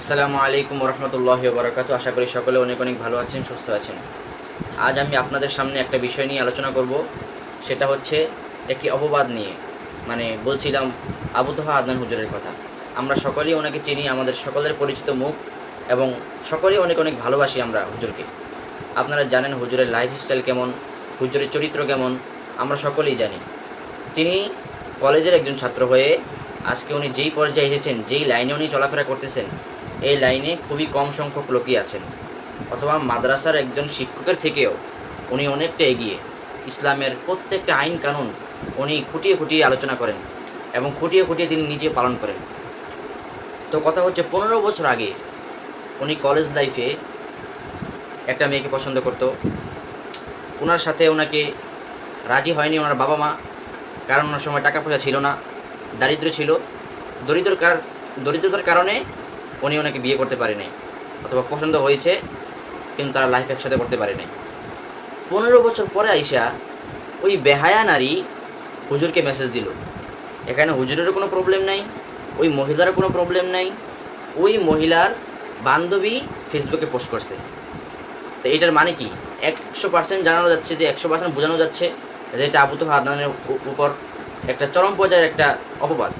আসসালামু আলাইকুম রহমতুল্লাহ বরকাত আশা করি সকলে অনেক অনেক ভালো আছেন, সুস্থ আছেন। আজ আমি আপনাদের সামনে একটা বিষয় নিয়ে আলোচনা করব। সেটা হচ্ছে একটি অপবাদ নিয়ে। মানে বলছিলাম আবুতহা আদনান হুজুরের কথা। আমরা সকলেই ওনাকে চিনি, আমাদের সকলের পরিচিত মুখ এবং সকলেই অনেক অনেক ভালোবাসি আমরা হুজুরকে। আপনারা জানেন হুজুরের লাইফস্টাইল কেমন, হুজুরের চরিত্র কেমন, আমরা সকলেই জানি। তিনি কলেজের একজন ছাত্র হয়ে আজকে উনি যেই পর্যায়ে এসেছেন, যেই লাইনে উনি চলাফেরা করতেছেন এই লাইনে খুবই কম সংখ্যক লোকই আছেন, অথবা মাদ্রাসার একজন শিক্ষকের থেকেও উনি অনেকটা এগিয়ে। ইসলামের প্রত্যেকটা আইন কানুন উনি খুঁটিয়ে খুঁটিয়ে আলোচনা করেন এবং খুঁটিয়ে খুঁটিয়ে তিনি নিজে পালন করেন। তো কথা হচ্ছে, পনেরো বছর আগে উনি কলেজ লাইফে একটা মেয়েকে পছন্দ করতো। ওনার সাথে ওনাকে রাজি হয়নি ওনার বাবা মা, কারণ ওনার সময় টাকা পয়সা ছিল না দারিদ্র ছিল। দরিদ্র কার দরিদ্রতার কারণে উনি ওনাকে বিয়ে করতে পারে নাই, অথবা পছন্দ হয়েছে, কিন্তু তারা লাইফ একসাথে করতে পারে নাই। পনেরো বছর পরে আইসা ওই বেহায়া নারী হুজুরকে মেসেজ দিল। এখানে হুজুরেরও কোনো প্রবলেম নাই, ওই মহিলারও কোনো প্রবলেম নাই, ওই মহিলার বান্ধবী ফেসবুকে পোস্ট করছে। তো এটার মানে কি? একশো পার্সেন্ট জানানো যাচ্ছে যে, একশো পার্সেন্ট বোঝানো যাচ্ছে যে, এটা আবুত উ- উপর একটা চরম পর্যায়ের একটা অপবাদ।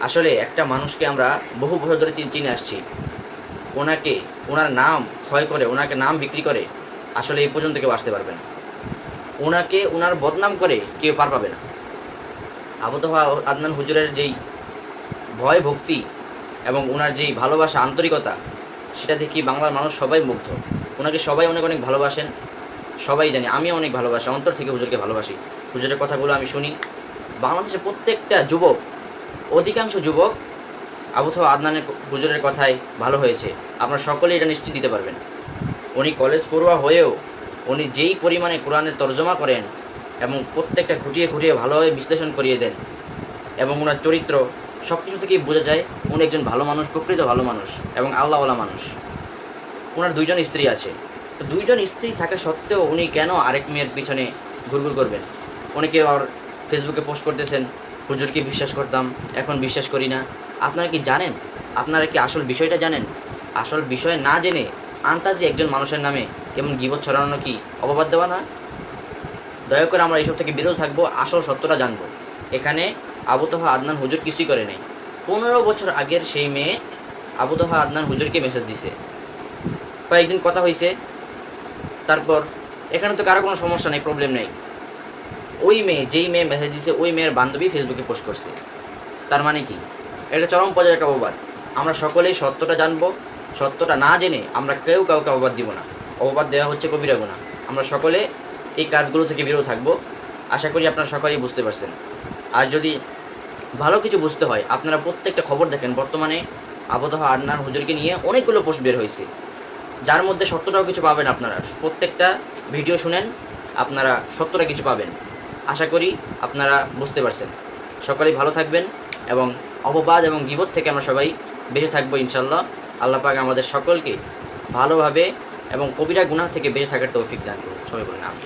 আসলে একটা মানুষকে আমরা বহু বছর ধরে চিনে আসছি। ওনাকে, ওনার নাম ক্ষয় করে, ওনাকে নাম বিক্রি করে আসলে এই পর্যন্ত কেউ আসতে পারবে না। ওনাকে, ওনার বদনাম করে কেউ পার পাবে না। আবুতহা আদনান হুজুরের যেই ভয় ভক্তি এবং ওনার যেই ভালোবাসা, আন্তরিকতা, সেটা দেখি বাংলার মানুষ সবাই মুগ্ধ। ওনাকে সবাই অনেক অনেক ভালোবাসেন। সবাই জানি, আমিও অনেক ভালোবাসি, অন্তর থেকে হুজুরকে ভালোবাসি। হুজুরের কথাগুলো আমি শুনি। বাংলাদেশের প্রত্যেকটা যুবক অধিকাংশ যুবক আবুথা আদনানের হুজুরের কথায় ভালো হয়েছে। আপনারা সকলেই এটা নিশ্চিত দিতে পারবেন। উনি কলেজ পড়ুয়া হয়েও উনি যেই পরিমাণে কোরআনের তর্জমা করেন এবং প্রত্যেকটা খুঁটিয়ে খুঁটিয়ে ভালোভাবে বিশ্লেষণ করিয়ে দেন এবং ওনার চরিত্র সব কিছু থেকেই বোঝা যায়, উনি একজন ভালো মানুষ, প্রকৃত ভালো মানুষ এবং আল্লাহওয়ালা মানুষ। ওনার দুইজন স্ত্রী আছে। তো দুইজন স্ত্রী থাকা সত্ত্বেও উনি কেন আরেক মেয়ের পিছনে ঘুরঘুর করবেন? অনেকে আর ফেসবুকে পোস্ট করতেছেন হুজুরকে বিশ্বাস করতাম, এখন বিশ্বাস করি না। আপনারা কি জানেন? আপনারা কি আসল বিষয়টা জানেন? আসল বিষয় না জেনে আন্তাজে একজন মানুষের নামে কেমন গিবত ছড়ানো কি অপবাদ দেওয়া না দয়া করে আমরা এইসব থেকে বিরত থাকব, আসল সত্যটা জানব। এখানে আবুতহা আদনান হুজুর কিছুই করে নেই। পনেরো বছর আগের সেই মেয়ে আবুতহা আদনান হুজুরকে মেসেজ দিছে। কয়েকদিন কথা হয়েছে তারপর এখানে তো কারও কোনো সমস্যা নেই প্রবলেম নেই। ওই মেয়ে, যেই মেয়ে মেসেজ দিছে, ওই মেয়ের বান্ধবী ফেসবুকে পোস্ট করছে। তার মানে কি? এটা চরম পর্যায়ের একটা অপবাদ। আমরা সকলেই সত্যটা জানব, সত্যটা না জেনে আমরা কেউ কাউকে অপবাদ দিব না। অপবাদ দেওয়া হচ্ছে কবিরা গুণা। আমরা সকলে এই কাজগুলো থেকে বিরত থাকব। আশা করি আপনারা সকলেই বুঝতে পারছেন। আর যদি ভালো কিছু বুঝতে হয়, আপনারা প্রত্যেকটা খবর দেখেন। বর্তমানে আবহাওয়া আদনান হুজুরকে নিয়ে অনেকগুলো পোস্ট বের হয়েছে। যার মধ্যে সত্যটাও কিছু পাবেন আপনারা। প্রত্যেকটা ভিডিও শুনেন, আপনারা সত্যটা কিছু পাবেন। আশা করি আপনারা বুঝতে পারছেন। সকলেই ভালো থাকবেন এবং অপবাদ এবং বিপদ থেকে আমরা সবাই বেঁচে থাকব ইনশাল্লাহ আল্লাহ পাক আমাদের সকলকে ভালোভাবে এবং কবিরা গুনাহ থেকে বেঁচে থাকার তৌফিক দান করুন। সবাই বলেন আমি